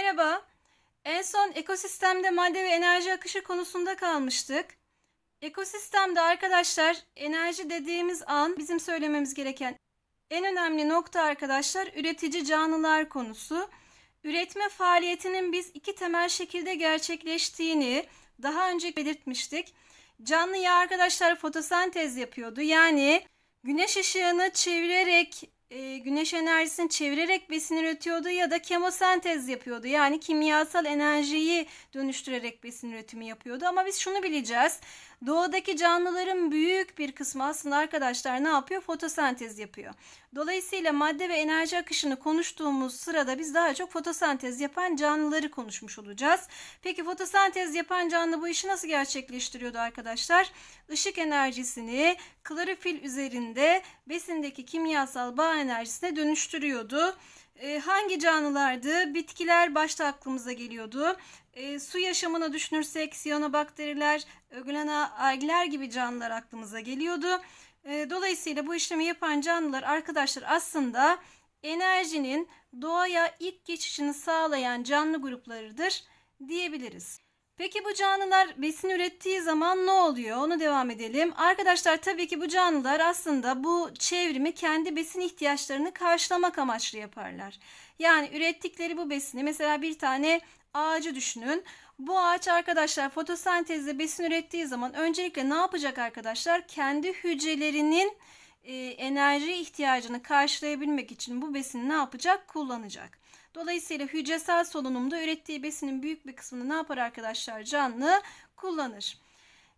Merhaba. En son ekosistemde madde ve enerji akışı konusunda kalmıştık. Ekosistemde arkadaşlar enerji dediğimiz an bizim söylememiz gereken en önemli nokta arkadaşlar üretici canlılar konusu. Üretme faaliyetinin biz iki temel şekilde gerçekleştiğini daha önce belirtmiştik. Canlı yağ arkadaşlar fotosentez yapıyordu. Yani güneş ışığını çevirerek e, güneş enerjisini çevirerek besin üretiyordu ya da kemosentez yapıyordu. Yani kimyasal enerjiyi dönüştürerek besin üretimi yapıyordu. Ama biz şunu bileceğiz. Doğadaki canlıların büyük bir kısmı aslında arkadaşlar ne yapıyor? Fotosentez yapıyor. Dolayısıyla madde ve enerji akışını konuştuğumuz sırada biz daha çok fotosentez yapan canlıları konuşmuş olacağız. Peki fotosentez yapan canlı bu işi nasıl gerçekleştiriyordu arkadaşlar? Işık enerjisini klorofil üzerinde besindeki kimyasal bağ enerjisine dönüştürüyordu. E, hangi canlılardı? Bitkiler başta aklımıza geliyordu. E, su yaşamını düşünürsek siyanobakteriler, öglena, algler gibi canlılar aklımıza geliyordu. E, dolayısıyla bu işlemi yapan canlılar arkadaşlar aslında enerjinin doğaya ilk geçişini sağlayan canlı gruplarıdır diyebiliriz. Peki bu canlılar besin ürettiği zaman ne oluyor? Onu devam edelim. Arkadaşlar tabii ki bu canlılar aslında bu çevrimi kendi besin ihtiyaçlarını karşılamak amaçlı yaparlar. Yani ürettikleri bu besini mesela bir tane ağacı düşünün. Bu ağaç arkadaşlar fotosentezle besin ürettiği zaman öncelikle ne yapacak arkadaşlar? Kendi hücrelerinin e, enerji ihtiyacını karşılayabilmek için bu besini ne yapacak? Kullanacak. Dolayısıyla hücresel solunumda ürettiği besinin büyük bir kısmını ne yapar arkadaşlar? Canlı kullanır.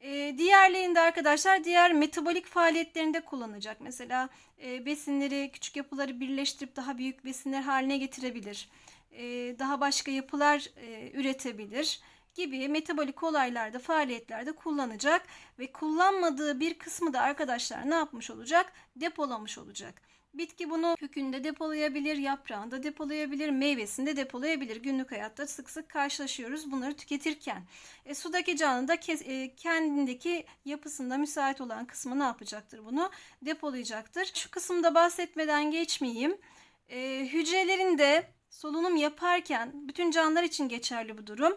E, diğerlerinde arkadaşlar diğer metabolik faaliyetlerinde kullanacak. Mesela e, besinleri, küçük yapıları birleştirip daha büyük besinler haline getirebilir. E, daha başka yapılar e, üretebilir gibi metabolik olaylarda, faaliyetlerde kullanacak ve kullanmadığı bir kısmı da arkadaşlar ne yapmış olacak? Depolamış olacak. Bitki bunu kökünde depolayabilir, yaprağında depolayabilir, meyvesinde depolayabilir. Günlük hayatta sık sık karşılaşıyoruz bunları tüketirken. E, sudaki canlı da e, kendindeki yapısında müsait olan kısmı ne yapacaktır bunu? Depolayacaktır. Şu kısımda bahsetmeden geçmeyeyim. E, hücrelerinde solunum yaparken bütün canlılar için geçerli bu durum.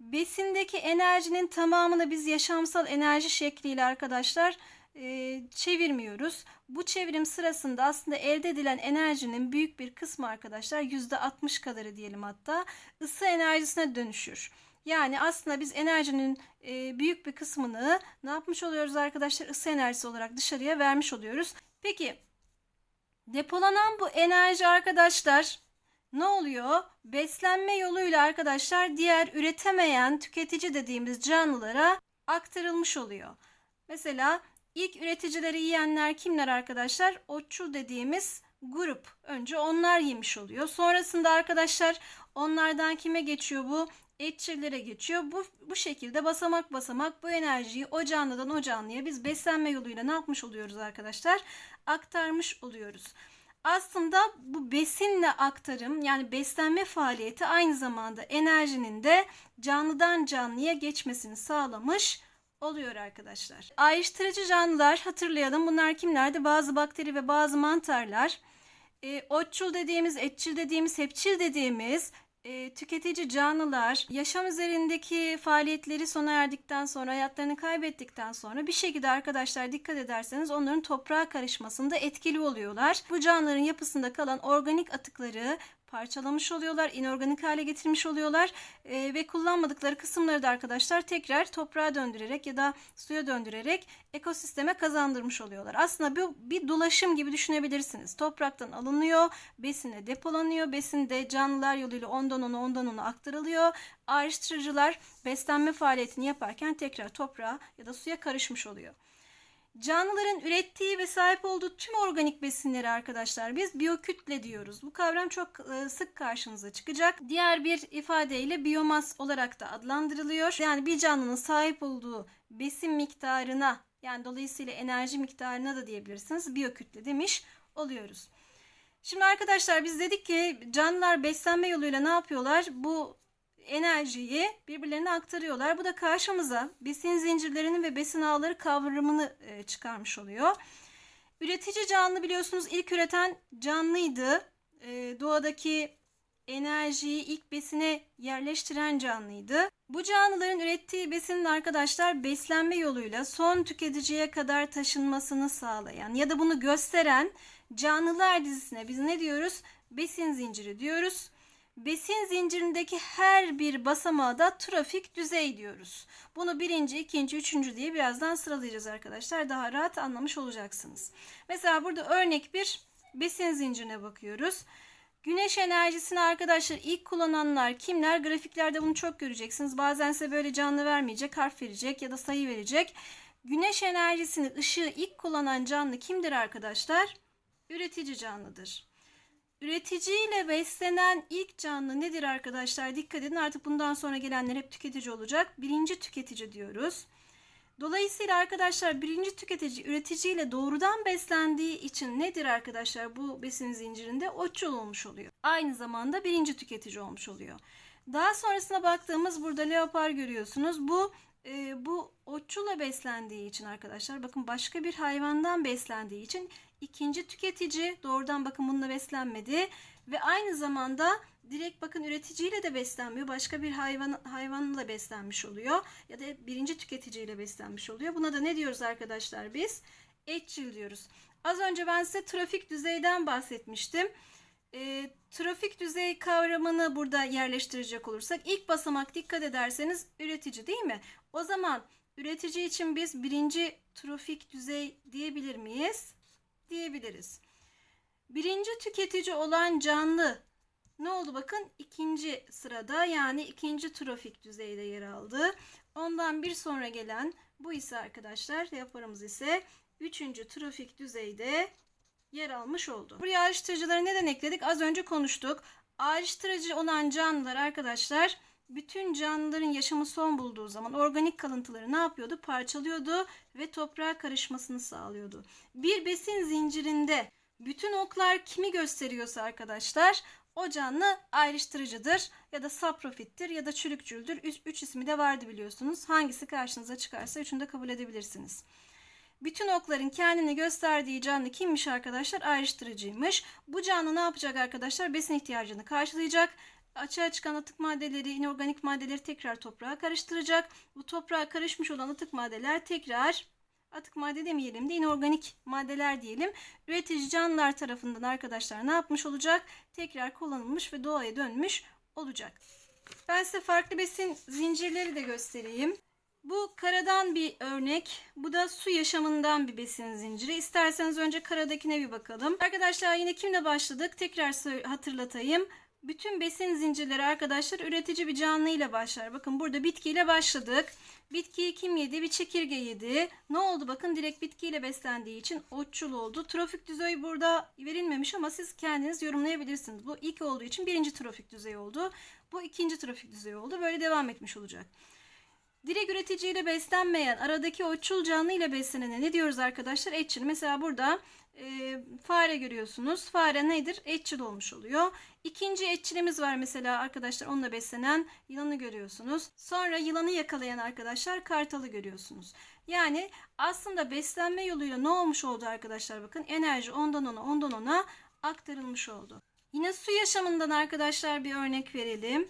Besindeki enerjinin tamamını biz yaşamsal enerji şekliyle arkadaşlar e, çevirmiyoruz. Bu çevirim sırasında aslında elde edilen enerjinin büyük bir kısmı arkadaşlar %60 kadarı diyelim hatta ısı enerjisine dönüşür. Yani aslında biz enerjinin e, büyük bir kısmını ne yapmış oluyoruz arkadaşlar? Isı enerjisi olarak dışarıya vermiş oluyoruz. Peki depolanan bu enerji arkadaşlar ne oluyor? Beslenme yoluyla arkadaşlar diğer üretemeyen tüketici dediğimiz canlılara aktarılmış oluyor. Mesela ilk üreticileri yiyenler kimler arkadaşlar? Otçul dediğimiz grup. Önce onlar yemiş oluyor. Sonrasında arkadaşlar onlardan kime geçiyor bu? Etçillere geçiyor. Bu, bu şekilde basamak basamak bu enerjiyi o canlıdan o canlıya biz beslenme yoluyla ne yapmış oluyoruz arkadaşlar? Aktarmış oluyoruz. Aslında bu besinle aktarım yani beslenme faaliyeti aynı zamanda enerjinin de canlıdan canlıya geçmesini sağlamış oluyor arkadaşlar. Ayrıştırıcı canlılar hatırlayalım. Bunlar kimlerdi? Bazı bakteri ve bazı mantarlar. E, otçul dediğimiz, etçil dediğimiz, hepçil dediğimiz e, tüketici canlılar yaşam üzerindeki faaliyetleri sona erdikten sonra hayatlarını kaybettikten sonra bir şekilde arkadaşlar dikkat ederseniz onların toprağa karışmasında etkili oluyorlar. Bu canlıların yapısında kalan organik atıkları parçalamış oluyorlar, inorganik hale getirmiş oluyorlar e, ve kullanmadıkları kısımları da arkadaşlar tekrar toprağa döndürerek ya da suya döndürerek ekosisteme kazandırmış oluyorlar. Aslında bu bir dolaşım gibi düşünebilirsiniz. Topraktan alınıyor, besine depolanıyor, besin de canlılar yoluyla ondan ona ondan ona aktarılıyor. Ayrıştırıcılar beslenme faaliyetini yaparken tekrar toprağa ya da suya karışmış oluyor. Canlıların ürettiği ve sahip olduğu tüm organik besinleri arkadaşlar biz biyokütle diyoruz. Bu kavram çok e, sık karşınıza çıkacak. Diğer bir ifadeyle biyomas olarak da adlandırılıyor. Yani bir canlının sahip olduğu besin miktarına yani dolayısıyla enerji miktarına da diyebilirsiniz biyokütle demiş oluyoruz. Şimdi arkadaşlar biz dedik ki canlılar beslenme yoluyla ne yapıyorlar? Bu enerjiyi birbirlerine aktarıyorlar. Bu da karşımıza besin zincirlerinin ve besin ağları kavramını e, çıkarmış oluyor. Üretici canlı biliyorsunuz ilk üreten canlıydı. E, doğadaki enerjiyi ilk besine yerleştiren canlıydı. Bu canlıların ürettiği besinin arkadaşlar beslenme yoluyla son tüketiciye kadar taşınmasını sağlayan ya da bunu gösteren canlılar dizisine biz ne diyoruz? Besin zinciri diyoruz. Besin zincirindeki her bir basamağa da trafik düzey diyoruz. Bunu birinci, ikinci, üçüncü diye birazdan sıralayacağız arkadaşlar. Daha rahat anlamış olacaksınız. Mesela burada örnek bir besin zincirine bakıyoruz. Güneş enerjisini arkadaşlar ilk kullananlar kimler? Grafiklerde bunu çok göreceksiniz. Bazen size böyle canlı vermeyecek, harf verecek ya da sayı verecek. Güneş enerjisini, ışığı ilk kullanan canlı kimdir arkadaşlar? Üretici canlıdır. Üreticiyle beslenen ilk canlı nedir arkadaşlar? Dikkat edin artık bundan sonra gelenler hep tüketici olacak. Birinci tüketici diyoruz. Dolayısıyla arkadaşlar birinci tüketici üreticiyle doğrudan beslendiği için nedir arkadaşlar bu besin zincirinde otçul olmuş oluyor. Aynı zamanda birinci tüketici olmuş oluyor. Daha sonrasına baktığımız burada leopar görüyorsunuz. Bu e, bu otçula beslendiği için arkadaşlar bakın başka bir hayvandan beslendiği için ikinci tüketici doğrudan bakın bununla beslenmedi ve aynı zamanda direkt bakın üreticiyle de beslenmiyor. Başka bir hayvan hayvanla beslenmiş oluyor ya da birinci tüketiciyle beslenmiş oluyor. Buna da ne diyoruz arkadaşlar biz? Etçil diyoruz. Az önce ben size trafik düzeyden bahsetmiştim. E, trafik düzey kavramını burada yerleştirecek olursak ilk basamak dikkat ederseniz üretici değil mi? O zaman üretici için biz birinci trafik düzey diyebilir miyiz? Diyebiliriz. Birinci tüketici olan canlı ne oldu bakın ikinci sırada yani ikinci trafik düzeyde yer aldı. Ondan bir sonra gelen bu ise arkadaşlar yaparımız ise üçüncü trafik düzeyde yer almış oldu. Buraya ayrıştırıcıları neden ekledik? Az önce konuştuk. Ayrıştırıcı olan canlılar arkadaşlar bütün canlıların yaşamı son bulduğu zaman organik kalıntıları ne yapıyordu? Parçalıyordu ve toprağa karışmasını sağlıyordu. Bir besin zincirinde bütün oklar kimi gösteriyorsa arkadaşlar o canlı ayrıştırıcıdır ya da saprofittir ya da çürükçüldür. Üç, üç ismi de vardı biliyorsunuz. Hangisi karşınıza çıkarsa üçünü de kabul edebilirsiniz. Bütün okların kendini gösterdiği canlı kimmiş arkadaşlar? Ayrıştırıcıymış. Bu canlı ne yapacak arkadaşlar? Besin ihtiyacını karşılayacak. Açığa çıkan atık maddeleri, inorganik maddeleri tekrar toprağa karıştıracak. Bu toprağa karışmış olan atık maddeler tekrar atık madde demeyelim de inorganik maddeler diyelim. Üretici canlılar tarafından arkadaşlar ne yapmış olacak? Tekrar kullanılmış ve doğaya dönmüş olacak. Ben size farklı besin zincirleri de göstereyim. Bu karadan bir örnek. Bu da su yaşamından bir besin zinciri. İsterseniz önce karadakine bir bakalım. Arkadaşlar yine kimle başladık? Tekrar hatırlatayım. Bütün besin zincirleri arkadaşlar üretici bir canlı ile başlar. Bakın burada bitkiyle başladık. Bitkiyi kim yedi? Bir çekirge yedi. Ne oldu? Bakın direkt bitkiyle beslendiği için otçul oldu. Trofik düzey burada verilmemiş ama siz kendiniz yorumlayabilirsiniz. Bu ilk olduğu için birinci trofik düzey oldu. Bu ikinci trofik düzey oldu. Böyle devam etmiş olacak. Direkt üreticiyle beslenmeyen aradaki otçul canlı ile beslenene ne diyoruz arkadaşlar? Etçil. Mesela burada e, fare görüyorsunuz. Fare nedir? Etçil olmuş oluyor. İkinci etçilimiz var mesela arkadaşlar onunla beslenen yılanı görüyorsunuz. Sonra yılanı yakalayan arkadaşlar kartalı görüyorsunuz. Yani aslında beslenme yoluyla ne olmuş oldu arkadaşlar bakın enerji ondan ona ondan ona aktarılmış oldu. Yine su yaşamından arkadaşlar bir örnek verelim.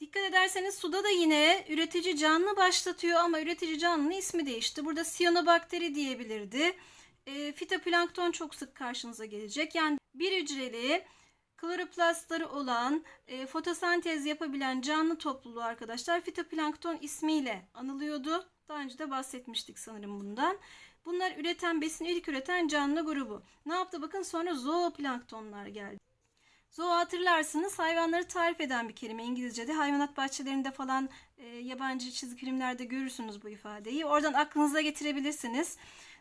Dikkat ederseniz suda da yine üretici canlı başlatıyor ama üretici canlının ismi değişti. Burada siyanobakteri diyebilirdi. E, fitoplankton çok sık karşınıza gelecek. Yani bir hücreli kloroplastları olan e, fotosentez yapabilen canlı topluluğu arkadaşlar fitoplankton ismiyle anılıyordu. Daha önce de bahsetmiştik sanırım bundan. Bunlar üreten besin ilk üreten canlı grubu. Ne yaptı bakın sonra zooplanktonlar geldi. Zoo hatırlarsınız hayvanları tarif eden bir kelime İngilizce'de. Hayvanat bahçelerinde falan e, yabancı çizgi filmlerde görürsünüz bu ifadeyi. Oradan aklınıza getirebilirsiniz.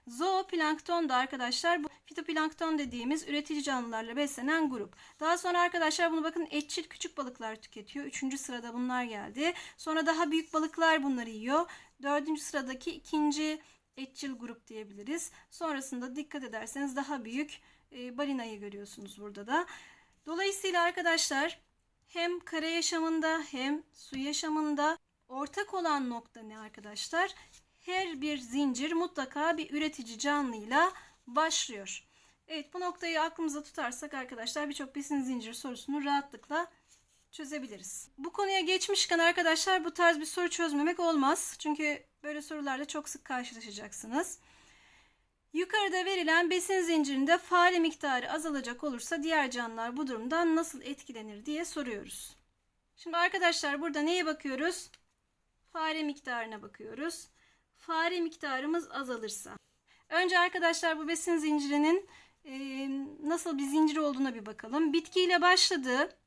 Zooplankton da arkadaşlar bu fitoplankton dediğimiz üretici canlılarla beslenen grup. Daha sonra arkadaşlar bunu bakın etçil küçük balıklar tüketiyor. Üçüncü sırada bunlar geldi. Sonra daha büyük balıklar bunları yiyor. Dördüncü sıradaki ikinci etçil grup diyebiliriz. Sonrasında dikkat ederseniz daha büyük e, balinayı görüyorsunuz burada da. Dolayısıyla arkadaşlar hem kara yaşamında hem su yaşamında ortak olan nokta ne arkadaşlar? Her bir zincir mutlaka bir üretici canlıyla başlıyor. Evet bu noktayı aklımıza tutarsak arkadaşlar birçok besin zinciri sorusunu rahatlıkla çözebiliriz. Bu konuya geçmişken arkadaşlar bu tarz bir soru çözmemek olmaz. Çünkü böyle sorularla çok sık karşılaşacaksınız. Yukarıda verilen besin zincirinde fare miktarı azalacak olursa diğer canlılar bu durumdan nasıl etkilenir diye soruyoruz. Şimdi arkadaşlar burada neye bakıyoruz? Fare miktarına bakıyoruz. Fare miktarımız azalırsa. Önce arkadaşlar bu besin zincirinin e, nasıl bir zincir olduğuna bir bakalım. Bitkiyle başladı.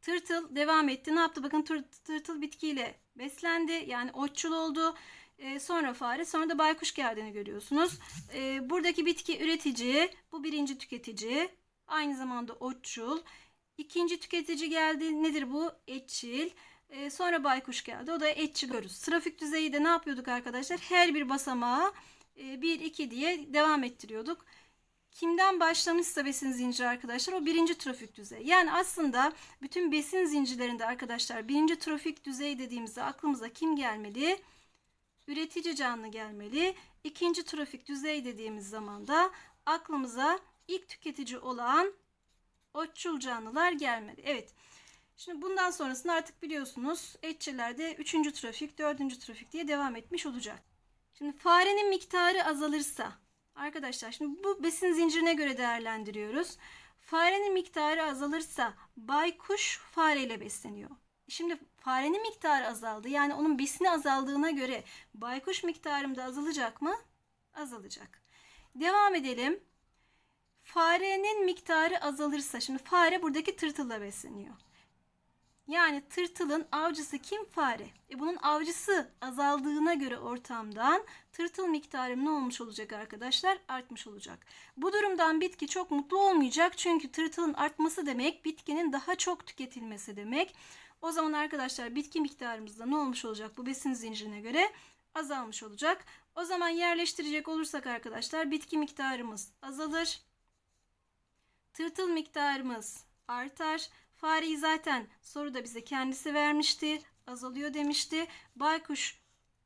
Tırtıl devam etti. Ne yaptı? Bakın tır, tırtıl bitkiyle beslendi. Yani otçul oldu. E, sonra fare, sonra da baykuş geldiğini görüyorsunuz. E, buradaki bitki üretici, bu birinci tüketici. Aynı zamanda otçul. İkinci tüketici geldi. Nedir bu? Etçil. E, sonra baykuş geldi. O da etçil görürüz. Trafik düzeyi de ne yapıyorduk arkadaşlar? Her bir basamağa 1, 2 diye devam ettiriyorduk. Kimden başlamışsa besin zinciri arkadaşlar o birinci trafik düzeyi. Yani aslında bütün besin zincirlerinde arkadaşlar birinci trafik düzeyi dediğimizde aklımıza kim gelmeli? Üretici canlı gelmeli. İkinci trafik düzey dediğimiz zaman da aklımıza ilk tüketici olan otçul canlılar gelmeli. Evet. Şimdi bundan sonrasını artık biliyorsunuz etçilerde üçüncü trafik, dördüncü trafik diye devam etmiş olacak. Şimdi farenin miktarı azalırsa arkadaşlar şimdi bu besin zincirine göre değerlendiriyoruz. Farenin miktarı azalırsa baykuş fareyle besleniyor. Şimdi farenin miktarı azaldı. Yani onun besini azaldığına göre baykuş miktarım da azalacak mı? Azalacak. Devam edelim. Farenin miktarı azalırsa şimdi fare buradaki tırtılla besleniyor. Yani tırtılın avcısı kim? Fare. E bunun avcısı azaldığına göre ortamdan tırtıl miktarım ne olmuş olacak arkadaşlar? Artmış olacak. Bu durumdan bitki çok mutlu olmayacak. Çünkü tırtılın artması demek bitkinin daha çok tüketilmesi demek. O zaman arkadaşlar bitki miktarımız da ne olmuş olacak bu besin zincirine göre? Azalmış olacak. O zaman yerleştirecek olursak arkadaşlar bitki miktarımız azalır. Tırtıl miktarımız artar. Fareyi zaten soruda bize kendisi vermişti. Azalıyor demişti. Baykuş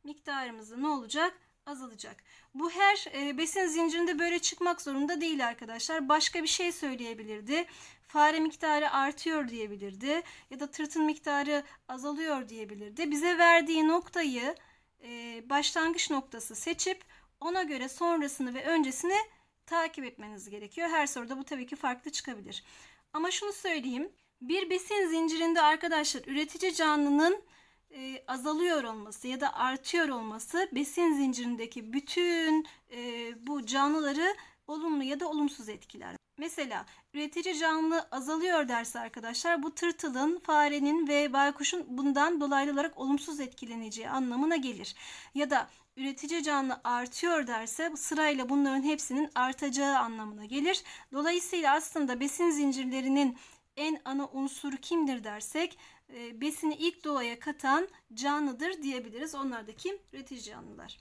miktarımız da ne olacak? Azalacak. Bu her e, besin zincirinde böyle çıkmak zorunda değil arkadaşlar. Başka bir şey söyleyebilirdi. Fare miktarı artıyor diyebilirdi. Ya da tırtın miktarı azalıyor diyebilirdi. Bize verdiği noktayı e, başlangıç noktası seçip ona göre sonrasını ve öncesini takip etmeniz gerekiyor. Her soruda bu tabii ki farklı çıkabilir. Ama şunu söyleyeyim. Bir besin zincirinde arkadaşlar üretici canlının e, azalıyor olması ya da artıyor olması besin zincirindeki bütün e, bu canlıları olumlu ya da olumsuz etkiler. Mesela üretici canlı azalıyor derse arkadaşlar bu tırtılın, farenin ve baykuşun bundan dolaylı olarak olumsuz etkileneceği anlamına gelir. Ya da üretici canlı artıyor derse sırayla bunların hepsinin artacağı anlamına gelir. Dolayısıyla aslında besin zincirlerinin en ana unsuru kimdir dersek e, besini ilk doğaya katan canlıdır diyebiliriz. Onlar da kim? Üretici canlılar.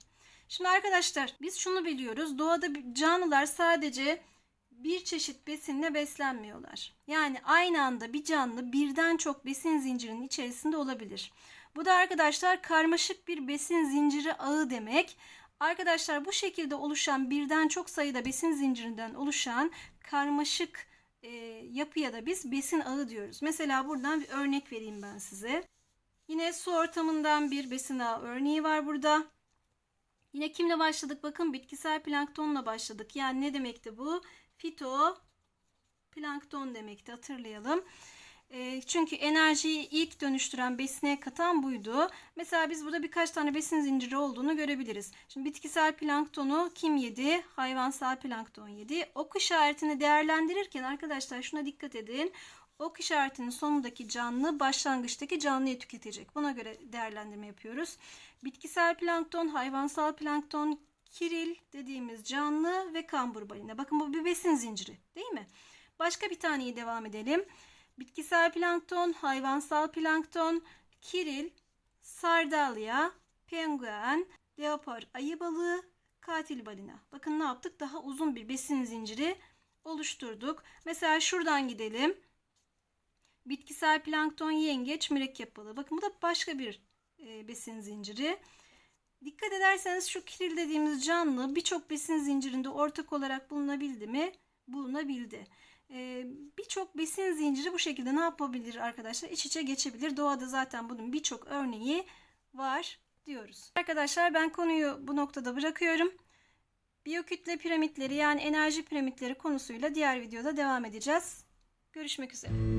Şimdi arkadaşlar biz şunu biliyoruz. Doğada canlılar sadece bir çeşit besinle beslenmiyorlar. Yani aynı anda bir canlı birden çok besin zincirinin içerisinde olabilir. Bu da arkadaşlar karmaşık bir besin zinciri ağı demek. Arkadaşlar bu şekilde oluşan birden çok sayıda besin zincirinden oluşan karmaşık e, yapıya da biz besin ağı diyoruz. Mesela buradan bir örnek vereyim ben size. Yine su ortamından bir besin ağı örneği var burada. Yine kimle başladık? Bakın bitkisel planktonla başladık. Yani ne demekti bu? Fito plankton demekti. Hatırlayalım. E, çünkü enerjiyi ilk dönüştüren besine katan buydu. Mesela biz burada birkaç tane besin zinciri olduğunu görebiliriz. Şimdi bitkisel planktonu kim yedi? Hayvansal plankton yedi. Ok işaretini değerlendirirken arkadaşlar şuna dikkat edin. Ok işaretinin sonundaki canlı başlangıçtaki canlıyı tüketecek. Buna göre değerlendirme yapıyoruz. Bitkisel plankton, hayvansal plankton, kiril dediğimiz canlı ve kambur balina. Bakın bu bir besin zinciri değil mi? Başka bir taneyi devam edelim. Bitkisel plankton, hayvansal plankton, kiril, sardalya, penguen, leopar ayı balığı, katil balina. Bakın ne yaptık? Daha uzun bir besin zinciri oluşturduk. Mesela şuradan gidelim. Bitkisel plankton, yengeç, mürekkep balığı. Bakın bu da başka bir e, besin zinciri. Dikkat ederseniz şu kiril dediğimiz canlı birçok besin zincirinde ortak olarak bulunabildi mi? Bulunabildi. Ee, birçok besin zinciri bu şekilde ne yapabilir arkadaşlar? İç içe geçebilir. Doğada zaten bunun birçok örneği var diyoruz. Arkadaşlar ben konuyu bu noktada bırakıyorum. Biyokütle piramitleri yani enerji piramitleri konusuyla diğer videoda devam edeceğiz. Görüşmek üzere.